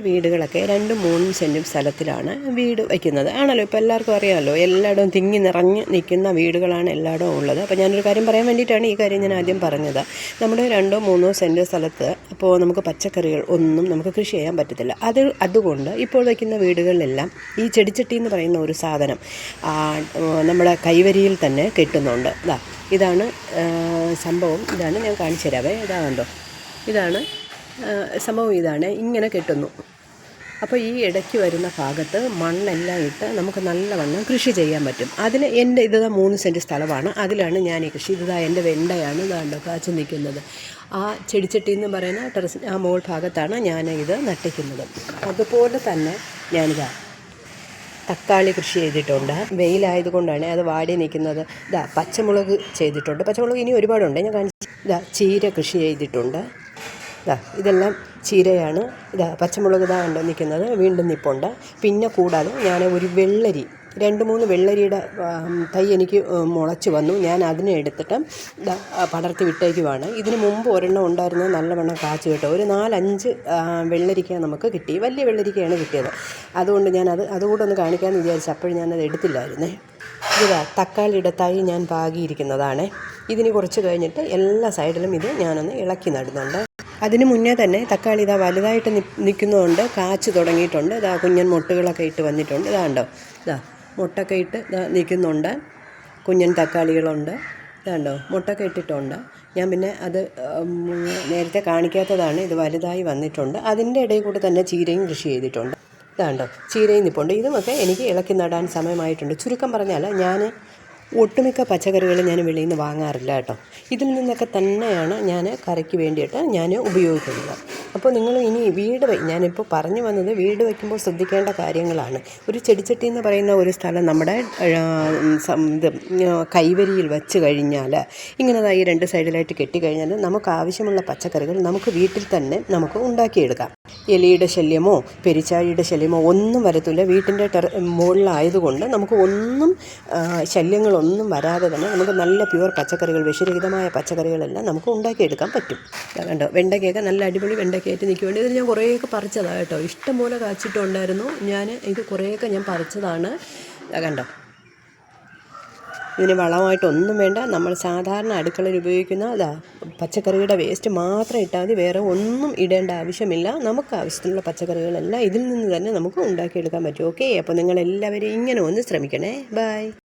വീടുകളൊക്കെ രണ്ടും മൂന്നും സെന്റും സ്ഥലത്തിലാണ് വീട് വയ്ക്കുന്നത്. ആണല്ലോ ഇപ്പോൾ എല്ലാവർക്കും അറിയാമല്ലോ എല്ലായിടവും തിങ്ങി നിറഞ്ഞ് നിൽക്കുന്ന വീടുകളാണ് എല്ലായിടവും ഉള്ളത്. അപ്പോൾ ഞാനൊരു കാര്യം പറയാൻ വേണ്ടിയിട്ടാണ് ഈ കാര്യം ഞാൻ ആദ്യം പറഞ്ഞത്. നമ്മുടെ രണ്ടോ മൂന്നോ സെന്റ് സ്ഥലത്ത് അപ്പോൾ നമുക്ക് പച്ചക്കറികൾ ഒന്നും നമുക്ക് കൃഷി ചെയ്യാൻ പറ്റത്തില്ല. അത് അതുകൊണ്ട് ഇപ്പോൾ വയ്ക്കുന്ന വീടുകളിലെല്ലാം ഈ ചെടിച്ചട്ടി എന്ന് പറയുന്ന ഒരു സാധനം നമ്മുടെ കൈവരിയിൽ തന്നെ കെട്ടുന്നുണ്ട്. ഇതാ ഇതാണ് സംഭവം. ഇതാണ് ഞാൻ കാണിച്ചു തരാവേ. ഇതാ കണ്ടോ? ഇതാണ് സംഭവം ഇതാണ്. ഇങ്ങനെ കെട്ടുന്നു. അപ്പോൾ ഈ ഇടയ്ക്ക് വരുന്ന ഭാഗത്ത് മണ്ണെല്ലാം ഇട്ട് നമുക്ക് നല്ലവണ്ണം കൃഷി ചെയ്യാൻ പറ്റും. അതിന് എന്റെ ഇത് മൂന്ന് സെന്റ് സ്ഥലമാണ്. അതിലാണ് ഞാൻ ഈ കൃഷി. ഇതാ എന്റെ വെണ്ടയാണ് ഇതാണ്ടോ കാച്ചു നിൽക്കുന്നത്. ആ ചെടിച്ചട്ടി എന്ന് പറയുന്ന ടെറസ് ആ മോൾ ഭാഗത്താണ് ഞാൻ ഇത് നട്ടിക്കുന്നത്. അതുപോലെ തന്നെ ഞാനിതാ തക്കാളി കൃഷി ചെയ്തിട്ടുണ്ട്. വെയിലായതുകൊണ്ടാണ് അത് വാടി നിൽക്കുന്നത്. ഇതാ പച്ചമുളക് ചെയ്തിട്ടുണ്ട്. പച്ചമുളക് ഇനി ഒരുപാടുണ്ട്. ഞാൻ കാണിച്ചു ഇതാ ചീര കൃഷി ചെയ്തിട്ടുണ്ട്. ഇതാ ഇതെല്ലാം ചീരയാണ്. ഇതാ പച്ചമുളക് ഇതാ ഉണ്ട് നിൽക്കുന്നത്. വീണ്ടും നിൽപ്പുണ്ട് പിന്നെ കൂടാതെ ഞാൻ ഒരു വെള്ളരി രണ്ട് മൂന്ന് വെള്ളരിയുടെ തൈ എനിക്ക് മുളച്ച് വന്നു. ഞാൻ അതിനെ എടുത്തിട്ട് പടർത്തി വിട്ടേക്കുവാണ്. ഇതിന് മുമ്പ് ഒരെണ്ണം ഉണ്ടായിരുന്നത് നല്ലവണ്ണം കാച്ചു കേട്ടോ. ഒരു നാലഞ്ച് വെള്ളരിക്ക നമുക്ക് കിട്ടി. വലിയ വെള്ളരിക്കയാണ് കിട്ടിയത്. അതുകൊണ്ട് ഞാനത് അതുകൂടെ ഒന്ന് കാണിക്കാമെന്ന് വിചാരിച്ചു അപ്പോഴും ഞാനത് എടുത്തില്ലായിരുന്നേ. ഇതാ തക്കാളിയുടെ തൈ ഞാൻ പാകിയിരിക്കുന്നതാണ്. ഇതിന് കുറച്ച് കഴിഞ്ഞിട്ട് എല്ലാ സൈഡിലും ഇത് ഞാനൊന്ന് ഇളക്കി നടുന്നുണ്ട്. അതിന് മുന്നേ തന്നെ തക്കാളി ഇതാ വലുതായിട്ട് നിൽക്കുന്നതുകൊണ്ട് കാച്ച് തുടങ്ങിയിട്ടുണ്ട്. ഇതാ കുഞ്ഞൻ മുട്ടുകളൊക്കെ ഇട്ട് വന്നിട്ടുണ്ട്. ഇതാ ഉണ്ടോ ഇതാ മുട്ടൊക്കെ ഇട്ട് ഇതാ നിൽക്കുന്നുണ്ട്. കുഞ്ഞൻ തക്കാളികളുണ്ട്. ഇതാണ്ടോ മുട്ടൊക്കെ ഇട്ടിട്ടുണ്ട്. ഞാൻ പിന്നെ അത് നേരത്തെ കാണിക്കാത്തതാണ്. ഇത് വലുതായി വന്നിട്ടുണ്ട്. അതിന്റെ ഇടയിൽ കൂടെ തന്നെ ചീരയും കൃഷി ചെയ്തിട്ടുണ്ട്. ഇതാണ്ടോ ചീരയും നിൽപ്പുണ്ട് ഇതുമൊക്കെ എനിക്ക് ഇളക്കി നടാൻ സമയമായിട്ടുണ്ട്. ചുരുക്കം പറഞ്ഞാൽ ഞാൻ ഒട്ടുമിക്ക പച്ചക്കറികളും ഞാൻ വെളിയിൽ നിന്ന് വാങ്ങാറില്ല കേട്ടോ. ഇതിൽ നിന്നൊക്കെ തന്നെയാണ് ഞാൻ കറിക്ക് വേണ്ടിയിട്ട് ഞാൻ ഉപയോഗിക്കുന്നത്. അപ്പോൾ നിങ്ങൾ ഇനി വീട് ഞാനിപ്പോൾ പറഞ്ഞു വന്നത് വീട് വയ്ക്കുമ്പോൾ ശ്രദ്ധിക്കേണ്ട കാര്യങ്ങളാണ്. ഒരു ചെടിച്ചട്ടി എന്ന് പറയുന്ന ഒരു സ്ഥലം നമ്മുടെ ഇത് കൈവരിയിൽ വെച്ച് കഴിഞ്ഞാൽ ഈ രണ്ട് സൈഡിലായിട്ട് കെട്ടിക്കഴിഞ്ഞാൽ നമുക്ക് ആവശ്യമുള്ള പച്ചക്കറികൾ നമുക്ക് വീട്ടിൽ തന്നെ നമുക്ക് ഉണ്ടാക്കിയെടുക്കാം. എലിയുടെ ശല്യമോ പെരിച്ചാഴിയുടെ ശല്യമോ ഒന്നും വരത്തില്ല. വീട്ടിന്റെ ടെറ മുകളിലായതുകൊണ്ട് നമുക്ക് ഒന്നും ശല്യങ്ങളൊന്നും വരാതെ തന്നെ നമുക്ക് നല്ല പ്യുവർ പച്ചക്കറികൾ വിഷരഹിതമായ പച്ചക്കറികളെല്ലാം നമുക്ക് ഉണ്ടാക്കിയെടുക്കാൻ പറ്റും. കണ്ടോ വെണ്ടയ്ക്കൊക്കെ നല്ല അടിപൊളി വെണ്ടയ്ക്കായിട്ട് നിൽക്കുന്നുണ്ട് ഇതിൽ ഞാൻ കുറേയൊക്കെ പറിച്ചതാണ് കേട്ടോ. ഇഷ്ടംപോലെ കാച്ചിട്ടുണ്ടായിരുന്നു. ഞാൻ ഇത് കുറേയൊക്കെ ഞാൻ പറിച്ചതാണ്. കണ്ടോ ഇതിന് വളമായിട്ടൊന്നും വേണ്ട. നമ്മൾ സാധാരണ അടുക്കളയിൽ ഉപയോഗിക്കുന്ന അതാ പച്ചക്കറിയുടെ വേസ്റ്റ് മാത്രം ഇട്ടാൽ മതി. വേറെ ഒന്നും ഇടേണ്ട ആവശ്യമില്ല. നമുക്ക് ആവശ്യത്തിനുള്ള പച്ചക്കറികളെല്ലാം ഇതിൽ നിന്ന് തന്നെ നമുക്ക് ഉണ്ടാക്കിയെടുക്കാൻ പറ്റും. ഓക്കെ അപ്പോൾ നിങ്ങളെല്ലാവരും ഇങ്ങനെ ഒന്ന് ശ്രമിക്കണേ. ബൈ